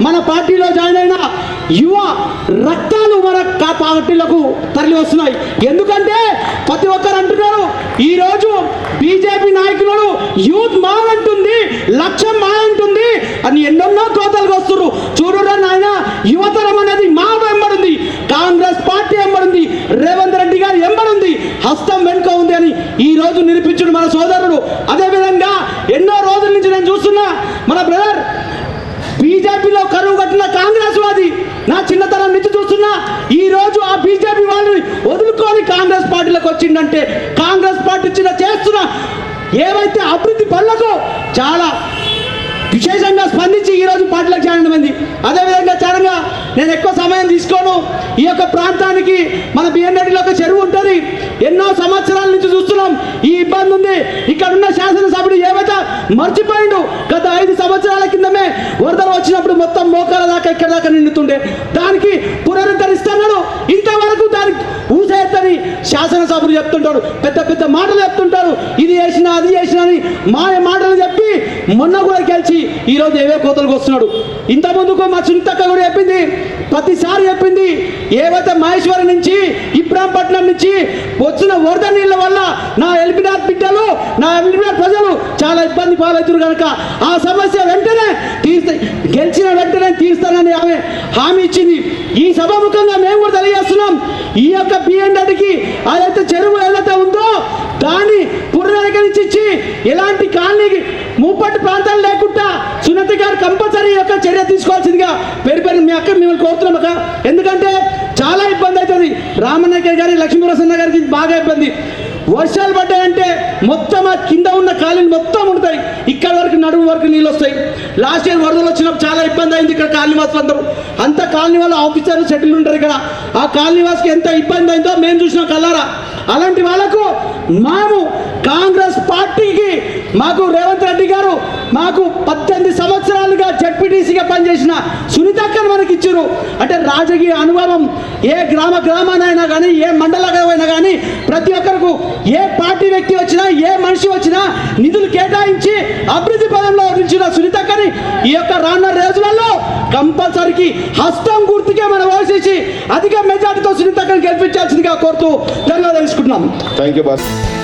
మన పార్టీలో జాయిన్ అయిన యువ రక్తాలు మన కా- పార్టీలకు తరలి వస్తున్నాయి. ఎందుకంటే ప్రతి ఒక్కరు అంటున్నారు ఈరోజు బీజేపీ నాయకులను యూత్ మా అంటుంది లక్ష్యం మాదంటుంది అని ఎన్నెన్నో కోతలకు వస్తున్నారు చూడురా నాయన యువతరం అనేది మా వెంబడుంది కాంగ్రెస్ పార్టీ వెంబడుంది రేవంత్ రెడ్డి గారు వెంబడుంది హస్తం వెనుక ఉంది అని ఈ రోజు నిరూపించుడు మన సోదరుడు. అదేవిధంగా ఎన్నో రోజుల నుంచి నేను చూస్తున్నా మన బ్రదర్ బీజేపీలో కరువు కట్టిన కాంగ్రెస్ వాది. నా చిన్నతనం నుంచి చూస్తున్నా ఈ రోజు ఆ బీజేపీ వాళ్ళని వదులుకొని కాంగ్రెస్ పార్టీలోకి వచ్చిందంటే కాంగ్రెస్ పార్టీ చిన్న చేస్తున్న ఏవైతే అభివృద్ధి పనులకు చాలా విశేషంగా స్పందించి ఈ రోజు పార్టీలకు చేరడం అయింది అదేవిధంగా చేరంగా నేను ఎక్కువ సమయం తీసుకోను. ఈ యొక్క ప్రాంతానికి మన బిఎన్రెడ్డిలో ఒక చెరువు ఉంటుంది. ఎన్నో సంవత్సరాల నుంచి చూస్తున్నాం ఈ ఇబ్బంది ఉంది. ఇక్కడ ఉన్న శాసనసభ్యుడు ఏవైతే మర్చిపోయిండు నిండుతుండే వరదలు వచ్చినప్పుడు మొత్తం మోకాల దాకా ఇక్కడ దాకా నిండుతుండే. దానికి పునరుద్ధరిస్తున్నాడు ఇంతవరకు దానికి ఊసేత్తని శాసనసభలు చెప్తుంటాడు పెద్ద పెద్ద మాటలు చెప్తుంటారు. ఇది చేసినా అది చేసినా అని మాయ మాటలు చెప్పి మొన్న కూడా గెలిచి ఈరోజు ఏవే కోతలకు వస్తున్నాడు. ఇంత ముందుకు మా చింతక్క కూడా చెప్పింది. ప్రతిసారి చెప్పింది. ఏవైతే మహేశ్వరం నుంచి ఇబ్రాంపట్నం నుంచి వచ్చిన వరద నీళ్ళ వల్ల నా ఎల్బినాథ్ బిడ్డలు నా ఎల్బినార్ చాలా ఇబ్బంది పాలవుతారు కనుక ఆ సమస్య వెంటనే తీర్చ గెలిచిన వెంటనే తీరుస్తానని ఆమె హామీ ఇచ్చింది. ఈ సభాముఖంగా మేము కూడా తెలియజేస్తున్నాం. ఈ యొక్క బిఎండకి అదైతే చెరువు ఏదైతే ఉందో దాన్ని పునరుద్ధరించి ఇచ్చి ఎలాంటి కాలనీకి ముప్పటి ప్రాంతాలు లేకుండా సునతి గారు కంపల్సరీ యొక్క చర్య తీసుకోవాల్సిందిగా పేరు పేరు మీ అక్క మిమ్మల్ని కోరుతున్నాం అక్క. ఎందుకంటే చాలా ఇబ్బంది అవుతుంది. రామనాయకర్ గారి లక్ష్మీప్రసన్న గారికి బాగా ఇబ్బంది. వర్షాలు పడ్డాయంటే మొత్తం ఆ కింద ఉన్న కాలనీ మొత్తం ఉంటాయి ఇక్కడ వరకు నడుము వరకు నీళ్ళు వస్తాయి. లాస్ట్ ఇయర్ వరదలు వచ్చినప్పుడు చాలా ఇబ్బంది అయింది ఇక్కడ కాలనీ వాసులు అందరూ. అంత కాలనీ వాళ్ళ ఆఫీసర్లు సెటిల్ ఉంటారు ఇక్కడ. ఆ కాలనీ వాసుకి ఎంత ఇబ్బంది అయిందో మేము చూసినాం కల్లారా అలాంటి వాళ్ళకు మాము కాంగ్రెస్ పార్టీకి మాకు రేవంత్ రెడ్డి గారు మాకు పద్దెనిమిది సంవత్సరాలుగా జడ్పీటీసీగా పనిచేసిన సునీతక్కను మనకి ఇచ్చారు అంటే రాజకీయ అనుభవం ఏ గ్రామ గ్రామానైనా కానీ ఏ మండల ప్రతి ఒక్కరికి ఏ పార్టీ వ్యక్తి వచ్చినా ఏ మనిషి వచ్చినా నిధులు కేటాయించి అభివృద్ధి పదంలో ఉంచిన సునీతక్కని ఈ యొక్క రానున్న రోజులలో కంపల్సరీకి హస్తం గుర్తుకే మనం ఓసేసి అధిక మెజార్టీతో సునీతక్కని గెలిపించాల్సిందిగా కోరుతూ ధన్యవాదాలు తెలుసుకుంటున్నాం థ్యాంక్ యూ